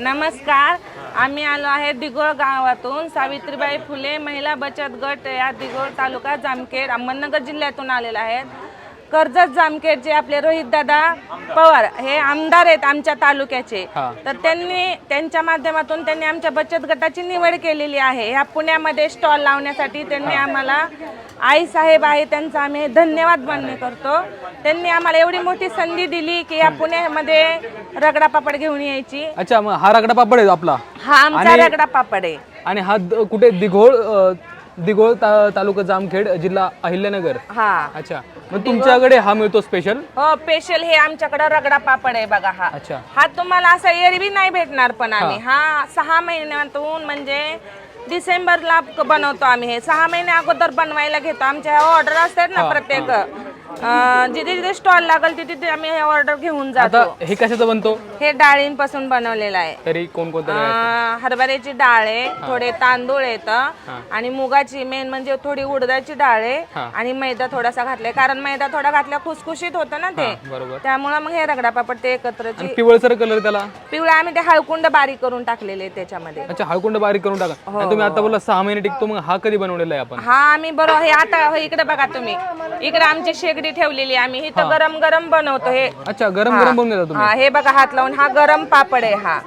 नमस्कार आम्ही आलो आहे दिघोळ गावातून. सावित्रीबाई फुले महिला बचत गट या दिघोळ तालुका जामखेड अहमदनगर जिल्ह्यातून आलेला आहेत. कर्जत जामखेडचे आपले रोहित दादा पवार हे आमदार आहेत आमच्या तालुक्याचे. हा. तर त्यांनी त्यांच्या माध्यमातून त्यांनी आमच्या बचत गटाची निवड केलेली आहे. ह्या पुण्यामध्ये स्टॉल लावण्यासाठी त्यांनी आम्हाला आई साहेब आहे त्यांचा आम्ही धन्यवाद मान्य करतो. त्यांनी आम्हाला एवढी मोठी संधी दिली की या पुण्यामध्ये रगडा पापड घेऊन यायची. अच्छा मग हा रगडा पापड आहे आपला? हा आमचा रगडा पापड आहे. आणि हा द- कुठे दिघोळ अ, दिघोळ ता- तालुका जामखेड जिल्हा अहिल्यानगर. हा. अच्छा. मग तुमच्याकडे हा मिळतो स्पेशल हो स्पेशल हे आमच्याकडे रगडा पापड आहे बघा हा. अच्छा. हा तुम्हाला असा एरवी नाही भेटणार पण आम्ही. हा. सहा महिन्यातून म्हणजे डिसेंबरला क- बनवतो आम्ही हे. सहा महिने अगोदर बनवायला घेतो. आमच्या ऑर्डर असतात ना प्रत्येक. अं, जिथे जिथे स्टॉल लागल तिथे तिथे आम्ही हे ऑर्डर घेऊन आता जातो. हे कशाचं बनतो? हे डाळींपासून बनवलेलं आहे. तरी कोणकोणतं अं, हरभऱ्याची डाळ आहे थोडे तांदूळ येत आणि मुगाची मेन म्हणजे थोडी उडदाची डाळ आहे हा. आणि मैदा थोडासा घातलाय. कारण मैदा थोडा घातल्या खुसखुशीत होतं ना ते. बरोबर. त्यामुळे मग हे रगडा पापड ते एकत्रची आणि पिवळसर कलर त्याला? पिवळा आम्ही ते हळकुंड बारीक करून टाकलेले त्याच्यामध्ये. अच्छा हळकुंड बारीक करून टाका. आणि तुम्ही आता बोला सहा महिने टिकतो मग हा कधी बनवलेला आहे आपण? हा आम्ही बरोबर हे आता हे इकडे बघा तुम्ही. इकडे आमची शेगडी ठेवलेली आहे. आम्ही. इथं गरम गरम बनवतो हे. अच्छा गरम गरम बनवून देता तुम्ही. हा हे बघा हात लावून. हा गरम पापड आहे हा.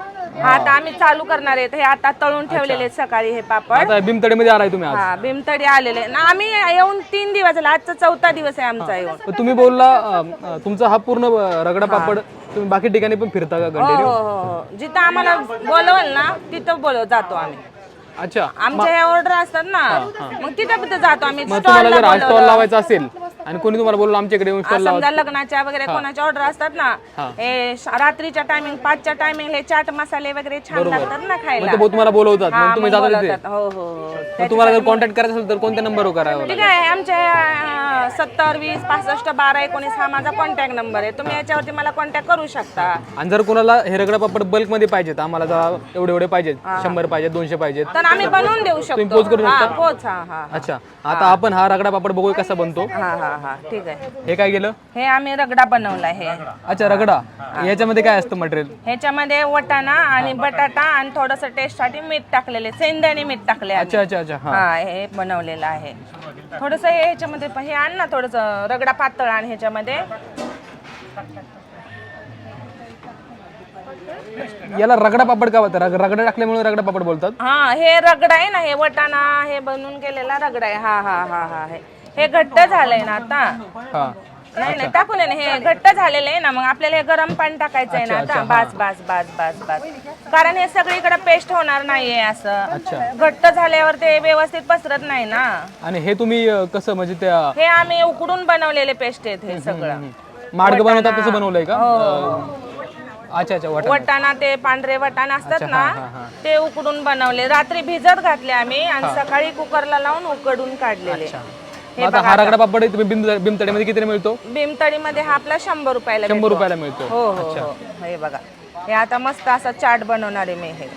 हा आता आम्ही चालू करणार आहेत हे आता तळून ठेवलेले आहेत सकाळी हे पापड. आता भीमतडीमध्ये आलाय तुम्ही आज. हा भीमतडी आलेले. ना आम्ही येऊन तीन दिवस झाले. आजचा चौथा दिवस आहे आमचा येऊन. तर तुम्ही बोलला अ, अ, तुमचा हा पूर्ण अ, रगडा पापड तुम्ही बाकी ठिकाणी पण फिरता का हो कंटिन्यू हो हो हो. जिथं आम्हाला बोलवल ना तिथं बोलव जातो आम्ही. अच्छा. आमच्या ह्या ऑर्डर असतात ना. मग तिथं तिथं जातो आम्ही. मग Stall तुम्हाला ला जर आज बोलवलं. स्टॉल लावायचा असेल आणि कोणी तुम्हाला बोललो आमच्याकडे येऊन आ, स्टॉल लावा. समजा लग्नाच्या वगैरे कोणाच्या ऑर्डर असतात ना हा. श- रात्रीच्या टायमिंग पाचच्या टायमिंग हे चाट मसाले वगैरे छान लागतात ना खायला. मग ते भाऊ तुम्हाला बोलवतात हा, मग तुम्ही मग जाता तिथे. बोलवतात. हो हो हो. मग तुम्हाला जर कॉन्टॅक्ट करायचं असेल तर कोणत्या नंबरवर करावं ठीक आहे आमच्या सत्तर वीस पासष्ट बारा एकोणीस हा माझा कॉन्टॅक्ट नंबर आहे. तुम्ही याच्यावरती मला कॉन्टॅक्ट करू शकता. आणि जर कोणाला हे रगडा पापड बल्कमध्ये पाहिजेत आम्हाला जर एवढे एवढे पाहिजेत. शंभर पाहिजेत दोनशे पाहिजेत. तर आम्ही बनवून देऊ शकतो. पोच करू हा पोच हा हा अच्छा आता आपण हा रगडा पापड बघूया कसा बनतो. हा हा. हा ठीक आहे. हे काय केलं? हे आम्ही रगडा बनवला हे अच्छा रगडा. याच्यामध्ये काय असतं मटेरियल ह्याच्यामध्ये वटाणा आणि बटाटा आणि थोडस टेस्टसाठी मीठ टाकलेले सेंद्याने मीठ टाकले आम्ही. अच्छा अच्छा अच्छा हा. हा हे बनवलेलं आहे. थोडस हे ह्याच्यामध्ये प- हे आण ना थोडस रगडा पातळ आणि ह्याच्यामध्ये. याला रगडा पापड का होतं रग- रगडा टाकल्यामुळे रगडा पापड बोलतात? हा हे रगडा आहे ना हे वटाणा हे बनवून केलेला रगडा आहे. हा हा हा हा हे. हे घट्ट झालंय ना आता. हा. नाही नाही टाकून आहे ना हे घट्ट झालेलं आहे ना मग आपल्याला हे गरम पाणी टाकायचं आहे ना आता. बास बास बास बास बास. कारण हे सगळीकडे पेस्ट होणार नाहीये असं. अच्छा. घट्ट झाल्यावर ते व्यवस्थित पसरत नाही ना. आणि हे तुम्ही अ, कसं म्हणजे त्या हे आम्ही उकडून बनवलेले पेस्ट आहेत हे सगळं. मार्ग बनवतात तसं बनवलंय का? हो. अ, अच्छा अच्छा वाटा वटाणा ते पांढरे वटाणा असतात ना ते उकडून बनवले. रात्री भिजत घातले आम्ही आणि सकाळी कुकरला लावून उकडून काढलेले. हे आता हा रगडा पापड तुम्ही बिम बिमतडीमध्ये किती मिळतो? भीमतडीमध्ये हा आपला शंभर रुपयाला शंभर भेटतो. रुपयाला मिळतो. हो हो हो. हे बघा. हे आता मस्त असा चाट बनवणार आहे मी हे.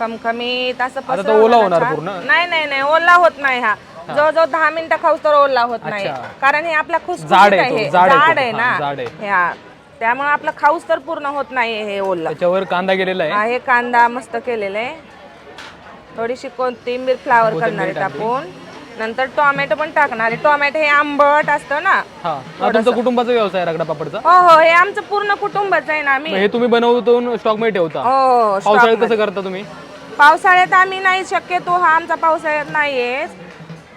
खमखमीत असं आता तो पसरवलं ओला ना होणार छान. पूर्ण? नाही नाही नाही. ओला होत नाही हा. जवळजवळ दहा मिनिटं खाऊस तर ओला होत नाही. कारण हे आपला खुसखुशीत जाड आहे आहे. तो, हे. जाड आहे तो. जाड आहे हा, ना. जाड आहे. हा त्यामुळे आपला खाऊस तर पूर्ण होत नाही हे ओला. त्याच्यावर कांदा गेलेला आहे. हा हे कांदा मस्त केलेला आहे. थोडीशी कोथिंबीर फ्लावर करणार आहे टाकून नंतर टोमॅटो पण टाकणार आहे. टोमॅटो हे आंबट असतं ना. हा. हा तुमचा कुटुंबाचा व्यवसाय आहे रगडा पापडचा? हो हो हे आमचं पूर्ण कुटुंबच आहे ना आम्ही. हे तुम्ही बनवतो स्टॉकमध्ये ठेवता. हो पावसाळ्यात कसं करता तुम्ही? पावसाळ्यात आम्ही नाही शक्यतो हा आमचा पावसाळ्यात नाहीये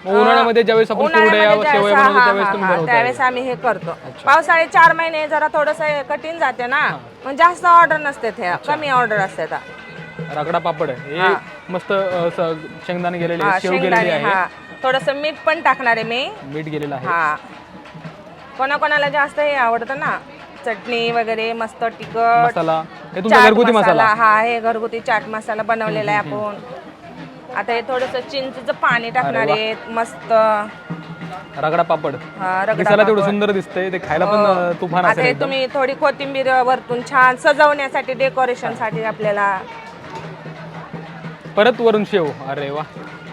मग उन्हाळ्यामध्ये ज्यावेळेस आपण कुरड्या उन्हाळ्यामध्ये शेवया ज्यावेळेस- बनवतो हा, त्यावेळेस हा, तुम्ही हा, बनवता त्यावेळेस आम्ही हे करतो. पावसाळे चार महिने जरा थोडस कठीण जाते ना. मग जास्त ऑर्डर नसते कमी ऑर्डर असते. रगडा पापड हे मस्त शेंगदाणे गेलेले हा, आहे, शेव गेलेली शेंगदाणे आहे. हा. थोडस मीठ पण टाकणार आहे मी. मीठ गेलेलं आहे. हा. कोणाकोणाला जास्त हे आवडतं ना? चटणी वगैरे मस्त तिखट मसाला. हे तुमचा चाट घरगुती मसाला. हा हे घरगुती चाट मसाला बनवलेला आहे आपण. आता हे थोडस चिंचचं पाणी टाकणार आहे मस्त. रगडा पापड. हा, रगडा दिसायला तेवढं सुंदर दिसतंय ते खायला पण अ, तुफान आता असेल हे तुम्ही थोडी कोथिंबीर वरतून छान सजवण्यासाठी डेकोरेशनसाठी आपल्याला परत वरून शेव. अरे वा.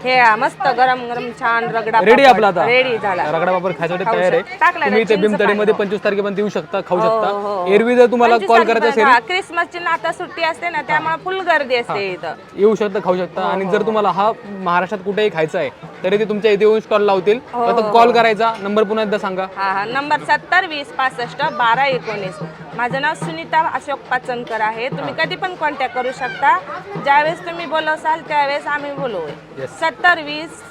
हे मस्त गरम गरम छान रगडा रेडी आपला आता. रेडी झाला. रगडा पापड खायसाठी खाऊ तयार आहे. तुम्ही इथे चिंच भीमतडीमध्ये. पंचवीस तारखेपर्यंत येऊ शकता खाऊ हो, शकता. एरवी जर तुम्हाला कॉल करायचा असेल हा, क्रिसमसची ना आता सुट्टी असते ना त्यामुळे फुल गर्दी असते इथं. येऊ शकता खाऊ शकता. हो, आणि जर तुम्हाला हा महाराष्ट्रात कुठेही खायचा आहे तरी ते तुमच्या इथे येऊन स्टॉल लावतील. हो, फक्त कॉल करायचा. नंबर पुन्हा एकदा सांगा. हा हा. नंबर सत्तर वीस पासष्ट बारा एकोणीस. माझं नाव सुनीता अशोक पाचनकर आहे. तुम्ही कधी पण कॉन्टॅक्ट करू शकता. ज्यावेळेस तुम्ही बोलवसाल त्यावेळेस आम्ही बोलवू. सत्तर वीस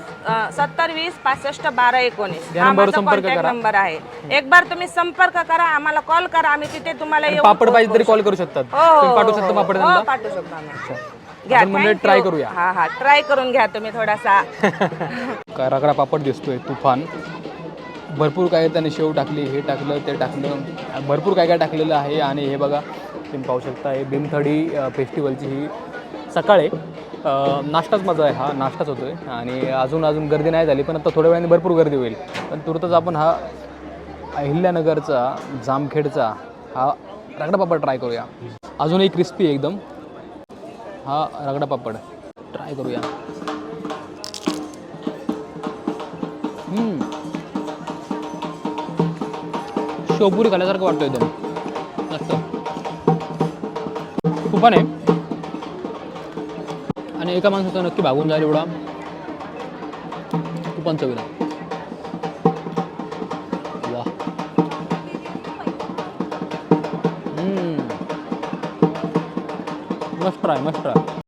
सत्तर वीस पासष्ट बारा एकोणीस. या हा नंबरवर माझा संपर्क कॉन्टॅक्ट करा. नंबर आहे. एक बार तुम्ही संपर्क करा. आम्हाला कॉल करा. आम्ही तिथे तुम्हाला येऊन पापड पाहिजे तरी कॉल करू शकतात. हो, हो, तुम्ही पाठवू हो, शकता हो, पापड हो, त्यांना पाठवू शकतो आम्ही. घ्या आपण म्हणजे thank ट्राय you. करूया. हा हा ट्राय करून घ्या तुम्ही थोडासा. काय रगडा पापड दिसतोय तुफान. भरपूर काय त्याने शेव टाकली हे टाकलं ते टाकलं. भरपूर काय काय टाकलेलं आहे आणि हे बघा तुम्ही पाहू शकता हे भीमथडी अ, फेस्टिवलची ही सकाळी अ, नाश्ताच माझा आहे हा नाश्ताच होतोय. आणि अजून अजून गर्दी नाही झाली पण आता थोड्या वेळाने भरपूर गर्दी होईल. पण तुर्तच आपण हा अहिल्यानगरचा जामखेडचा हा रगडा पापड ट्राय करूया. अजूनही क्रिस्पी एकदम. हा रगडा पापड. ट्राय करूया. हम्म. शेवपुरी खाल्यासारखं वाटतं एकदम. मस्त. तुफान आहे. आणि एका माणसाचा नक्की भागून जाईल एवढा. तुफान चवीला हम्म. मस्त ट्राय मस्त ट्राय